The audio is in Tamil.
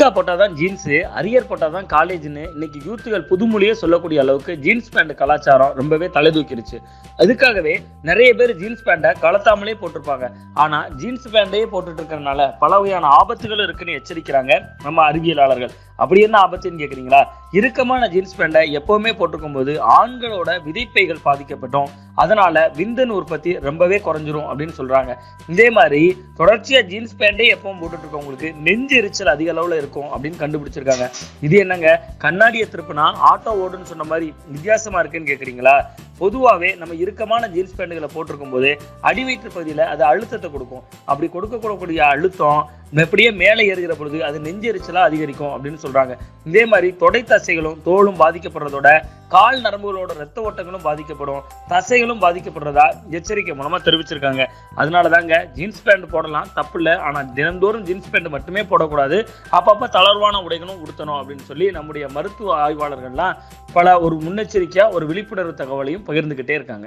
புர்கா போட்டால் தான் ஜீன்ஸு அரியர் போட்டால் தான் காலேஜ்னு இன்னைக்கு யூத்துகள் புதுமொழியே சொல்லக்கூடிய அளவுக்கு ஜீன்ஸ் பேண்ட் கலாச்சாரம் ரொம்பவே தலை தூக்கிருச்சு. அதுக்காகவே நிறைய பேர் ஜீன்ஸ் பேண்டை கலத்தாமலே போட்டிருப்பாங்க. ஆனால் ஜீன்ஸ் பேண்டையே போட்டுட்டு இருக்கறனால பல வகையான ஆபத்துகளும் இருக்குன்னு எச்சரிக்கிறாங்க நம்ம அறிவியலாளர்கள். அப்படி என்ன ஆபத்துன்னு கேட்குறீங்களா இறுக்கமான ஜீன்ஸ் பேண்டை எப்போவுமே போட்டிருக்கும் போது ஆண்களோட விதைப்பைகள் பாதிக்கப்பட்டோம். அதனால விந்தன் உற்பத்தி ரொம்பவே குறைஞ்சிரும் அப்படின்னு சொல்றாங்க. இதே மாதிரி தொடர்ச்சியா ஜீன்ஸ் பேண்டே எப்பவும் போட்டுட்டு இருக்கவங்களுக்கு நெஞ்சு எரிச்சல் அதிக அளவில் இருக்கும் அப்படின்னு கண்டுபிடிச்சிருக்காங்க. இது என்னங்க? கண்ணாடியை திருப்பினா ஆட்டோ ஓடுன்னு சொன்ன மாதிரி வித்தியாசமா இருக்குன்னு கேக்குறீங்களா? பொதுவாகவே நம்ம இறுக்கமான ஜீன்ஸ் பேண்டுகளை போட்டிருக்கும் போது அடி வயிற்று பகுதியில் அது அழுத்தத்தை கொடுக்கும். அப்படி கொடுக்கக்கூடிய அழுத்தம் எப்படியே மேலே ஏறுகிற பொழுது அது நெஞ்செரிச்சலாக அதிகரிக்கும் அப்படின்னு சொல்கிறாங்க இதே மாதிரி தொடை தசைகளும் தோலும் பாதிக்கப்படுறதோட கால் நரம்புகளோட ரத்த ஓட்டங்களும் பாதிக்கப்படும். தசைகளும் பாதிக்கப்படுறதா எச்சரிக்கை மூலமாக தெரிவிச்சிருக்காங்க. அதனால தாங்க ஜீன்ஸ் பேண்ட் போடலாம் தப்பு இல்லை. ஆனால் தினந்தோறும் ஜீன்ஸ் பேண்ட் மட்டுமே போடக்கூடாது. அப்பப்போ தளர்வான உடைகளும் உடுத்தணும் அப்படின்னு சொல்லி நம்முடைய மருத்துவ ஆய்வாளர்கள்லாம் பல ஒரு முன்னெச்சரிக்கையா ஒரு விழிப்புணர்வு தகவலையும் பகிர்ந்துகிட்டே இருக்காங்க.